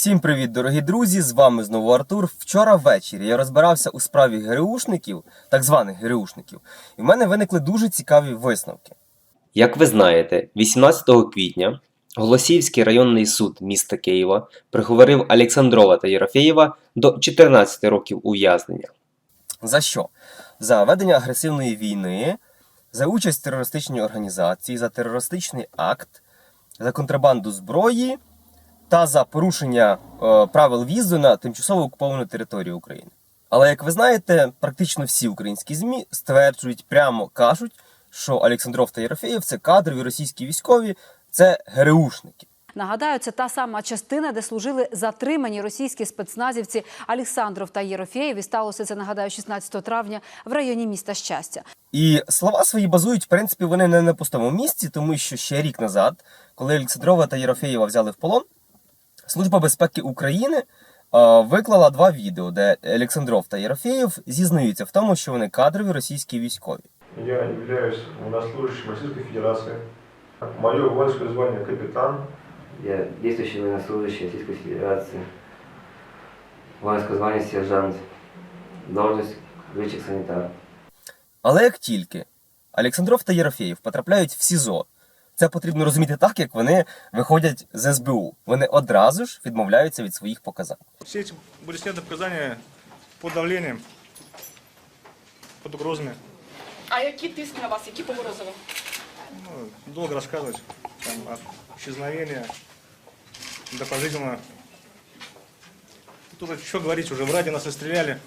Всім привіт, дорогі друзі! З вами знову Артур. Вчора ввечері я розбирався у справі ГРУшників, так званих ГРУшників, і в мене виникли дуже цікаві висновки. Як ви знаєте, 18 квітня Голосіївський районний суд міста Києва приговорив Олександрова та Єрофєєва до 14 років ув'язнення. За що? За ведення агресивної війни, за участь в терористичній організації, за терористичний акт, за контрабанду зброї та за порушення е, правил в'їзду на тимчасово окуповану територію України. Але як ви знаєте, практично всі українські ЗМІ стверджують, прямо кажуть, що Олександров та Єрофєєв це кадрові російські військові, це ГРУшники. Нагадаю, це та сама частина, де служили затримані російські спецназівці Олександров та Єрофєєв. І сталося це, нагадаю, 16 травня в районі міста Щастя. І слова свої базують, в принципі, вони не на пустому місці, тому що ще рік назад, коли Олександрова та Єрофєєва взяли в полон, Служба безпеки України е, виклала два відео, де Олександров та Єрофєєв зізнаються в тому, що вони кадрові російські військові. Я являюсь военнослужащим Российской Федерации. Мое воинское звание капитан. Я действующий военнослужащий Российской Федерации. Воинское звание сержант. Должность летчик-санитар. Але як тільки Олександров та Єрофєєв потрапляють в СІЗО, це потрібно розуміти так, як вони виходять з СБУ. Вони одразу ж відмовляються від своїх показань. Все эти были сняты показания под давлением, под угрозами. А які тиск на вас, які погрозили? Ну, долго рассказывать. Там, от исчезновения до пожизненно. Тут уже что говорить, уже в Раде нас расстреляли.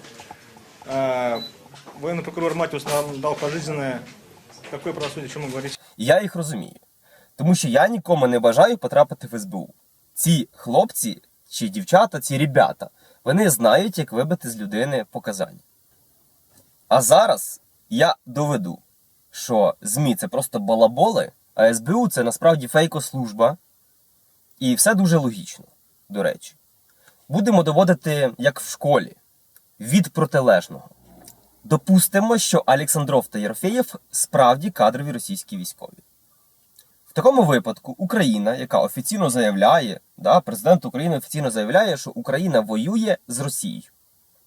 А, военный прокурор Матиус нам дал пожизненное. Какое правосудие, о чем мы говорить? І я їх розумію. Тому що я нікому не бажаю потрапити в СБУ. Ці хлопці чи дівчата, ці ребята, вони знають, як вибити з людини показання. А зараз я доведу, що ЗМІ це просто балаболи, а СБУ це насправді фейкослужба. І все дуже логічно, до речі. Будемо доводити, як в школі, від протилежного. Допустимо, що Олександров та Єрофєєв справді кадрові російські військові. Такому випадку Україна, яка офіційно заявляє, да, президент України офіційно заявляє, що Україна воює з Росією.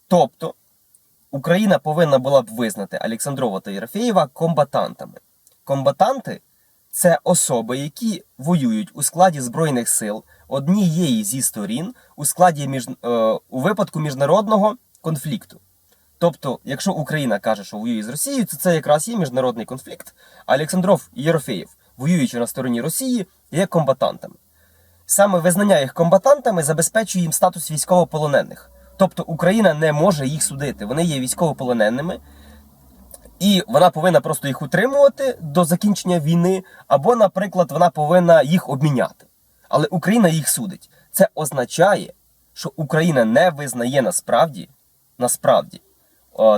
Тобто Україна повинна була б визнати Олександрова та Єрофєєва комбатантами. Комбатанти це особи, які воюють у складі Збройних сил однієї зі сторін у складі між, е, у випадку міжнародного конфлікту. Тобто, якщо Україна каже, що воює з Росією, то це якраз є міжнародний конфлікт. А Олександров і воюючи на стороні Росії, є комбатантами. Саме визнання їх комбатантами забезпечує їм статус військовополонених. Тобто Україна не може їх судити. Вони є військовополоненими, і вона повинна просто їх утримувати до закінчення війни, або, наприклад, вона повинна їх обміняти. Але Україна їх судить. Це означає, що Україна не визнає насправді, насправді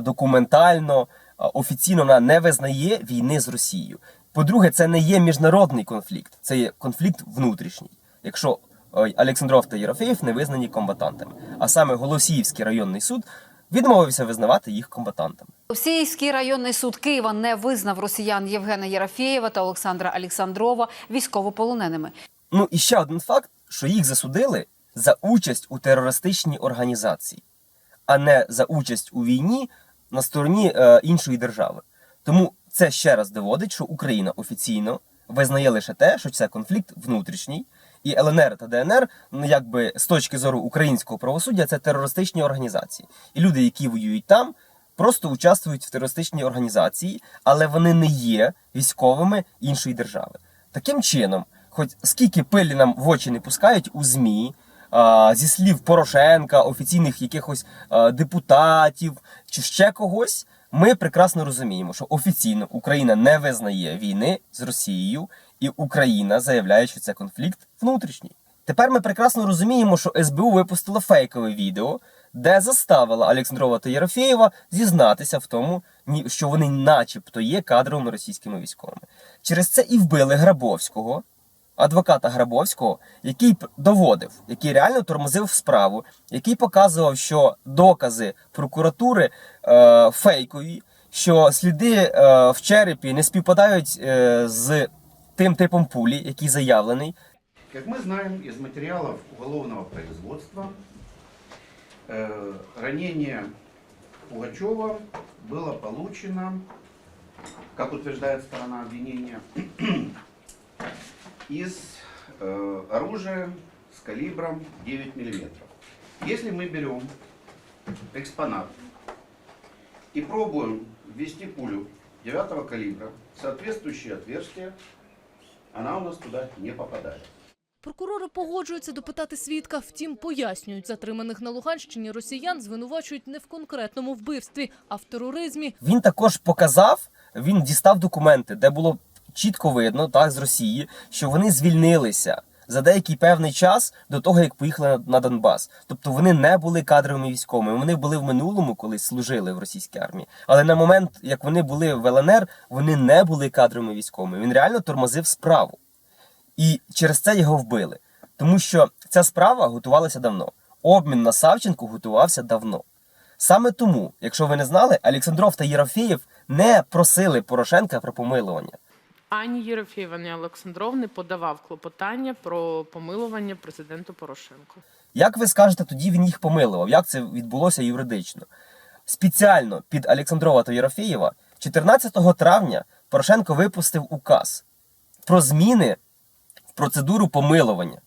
документально, офіційно вона не визнає війни з Росією. По-друге, це не є міжнародний конфлікт, це є конфлікт внутрішній. Якщо е, Олександров та Єрофеєв не визнані комбатантами, а саме Голосіївський районний суд відмовився визнавати їх комбатантами. Російський районний суд Києва не визнав росіян Євгена Єрофєєва та Олександра Олександрова військовополоненими. Ну і ще один факт, що їх засудили за участь у терористичній організації, а не за участь у війні на стороні е, іншої держави. Тому це ще раз доводить, що Україна офіційно визнає лише те, що це конфлікт внутрішній, і ЛНР та ДНР, ну якби з точки зору українського правосуддя, це терористичні організації. І люди, які воюють там, просто участвують в терористичній організації, але вони не є військовими іншої держави. Таким чином, хоч скільки пилі нам в очі не пускають у ЗМІ, зі слів Порошенка, офіційних якихось депутатів чи ще когось, ми прекрасно розуміємо, що офіційно Україна не визнає війни з Росією, і Україна заявляє, що це конфлікт внутрішній. Тепер ми прекрасно розуміємо, що СБУ випустила фейкове відео, де заставила Олександрова та Єрофєєва зізнатися в тому, що вони начебто є кадровими російськими військовими. Через це і вбили Грабовського, адвоката Грабовського, який п- доводив, який реально тормозив справу, який показував, що докази прокуратури е, фейкові, що сліди е, в черепі не співпадають е, з тим типом пулі, який заявлений. Как мы знаем из материалов уголовного производства, э, ранение Пугачева было получено, как утверждает сторона обвинения, из э, оружия с калибром 9 мм. Если мы берем экспонат и пробуем ввести пулю 9 калибра в соответствующее отверстие, она у нас туда не попадает. Прокурори погоджуються допитати свідка, втім пояснюють, затриманих на Луганщині росіян звинувачують не в конкретному вбивстві, а в тероризмі. Він також показав, він дістав документи, де було чітко видно, так, з Росії, що вони звільнилися за деякий певний час до того, як поїхали на- Донбас. Тобто вони не були кадровими військовими. Вони були в минулому, колись служили в російській армії. Але на момент, як вони були в ЛНР, вони не були кадровими військовими. Він реально тормозив справу. І через це його вбили. Тому що ця справа готувалася давно. Обмін на Савченко готувався давно. Саме тому, якщо ви не знали, Олександров та Єрофєєв не просили Порошенка про помилування. Ані Єрофєєва, ані Олександров не подавав клопотання про помилування президенту Порошенку. Як ви скажете, тоді він їх помилував? Як це відбулося юридично? Спеціально під Олександрова та Єрофєєва 14 травня Порошенко випустив указ про зміни в процедуру помилування.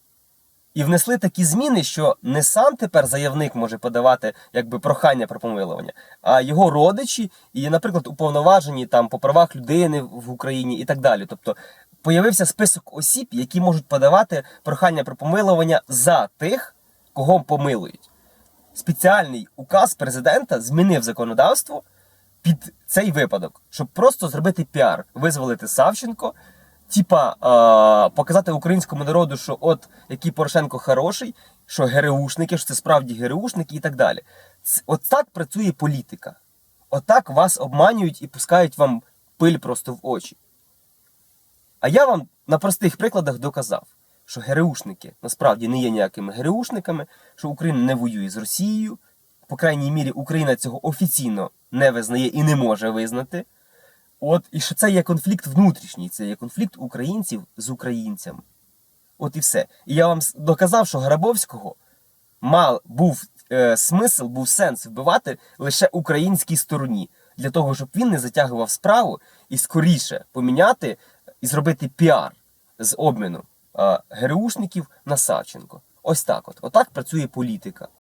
І внесли такі зміни, що не сам тепер заявник може подавати якби прохання про помилування, а його родичі і, наприклад, уповноважені там по правах людини в Україні і так далі. Тобто появився список осіб, які можуть подавати прохання про помилування за тих, кого помилують. Спеціальний указ президента змінив законодавство під цей випадок, щоб просто зробити піар, визволити Савченко, типа е, показати українському народу, що от який Порошенко хороший, що ГРУшники, що це справді ГРУшники і так далі. Ц- От так працює політика. Отак вас обманюють і пускають вам пиль просто в очі. А я вам на простих прикладах доказав, що ГРУшники насправді не є ніякими ГРУшниками, що Україна не воює з Росією. По крайній мірі, Україна цього офіційно не визнає і не може визнати. От, і що це є конфлікт внутрішній, це є конфлікт українців з українцями. От і все. І я вам доказав, що Грабовського мав, був е, смисл, був сенс вбивати лише українській стороні, для того, щоб він не затягував справу і скоріше поміняти і зробити піар з обміну е, ГРУшників на Савченко. Ось так от. Отак працює політика.